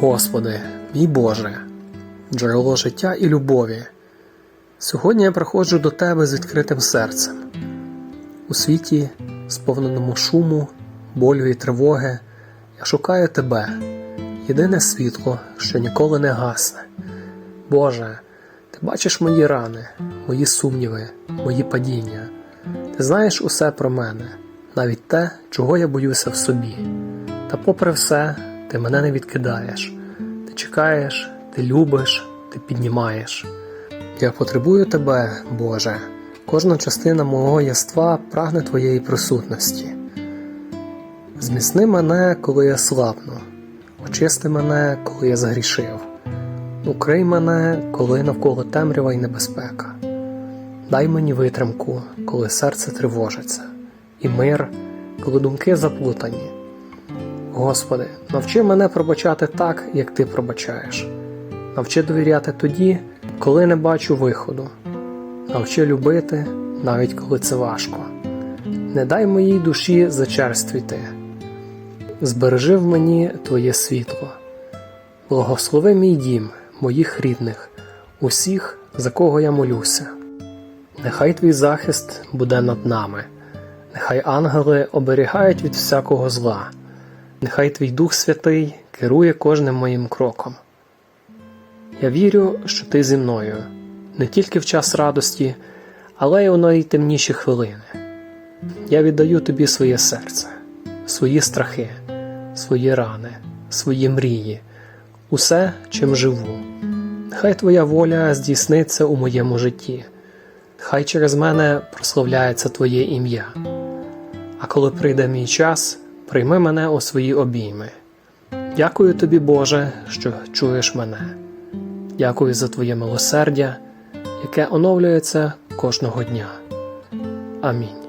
Господи, мій Боже, джерело життя і любові. Сьогодні я приходжу до Тебе з відкритим серцем. У світі, сповненому шуму, болю і тривоги, я шукаю Тебе, єдине світло, що ніколи не гасне. Боже, Ти бачиш мої рани, мої сумніви, мої падіння. Ти знаєш усе про мене, навіть те, чого я боюся в собі. Та попри все, ти мене не відкидаєш. Ти чекаєш, ти любиш, ти піднімаєш. Я потребую тебе, Боже. Кожна частина мого єства прагне твоєї присутності. Зміцни мене, коли я слабну, очисти мене, коли я згрішив. Укрий мене, коли навколо темрява й небезпека. Дай мені витримку, коли серце тривожиться, і мир, коли думки заплутані. Господи, навчи мене пробачати так, як Ти пробачаєш. Навчи довіряти тоді, коли не бачу виходу. Навчи любити, навіть коли це важко. Не дай моїй душі зачерствіти. Збережи в мені Твоє світло. Благослови мій дім, моїх рідних, усіх, за кого я молюся. Нехай твій захист буде над нами, нехай ангели оберігають від всякого зла, нехай твій Дух Святий керує кожним моїм кроком. Я вірю, що ти зі мною не тільки в час радості, але й у найтемніші хвилини. Я віддаю тобі своє серце, свої страхи, свої рани, свої мрії, усе, чим живу. Хай твоя воля здійсниться у моєму житті, хай через мене прославляється Твоє ім'я. А коли прийде мій час, прийми мене у свої обійми. Дякую тобі, Боже, що чуєш мене. Дякую за Твоє милосердя, яке оновлюється кожного дня. Амінь.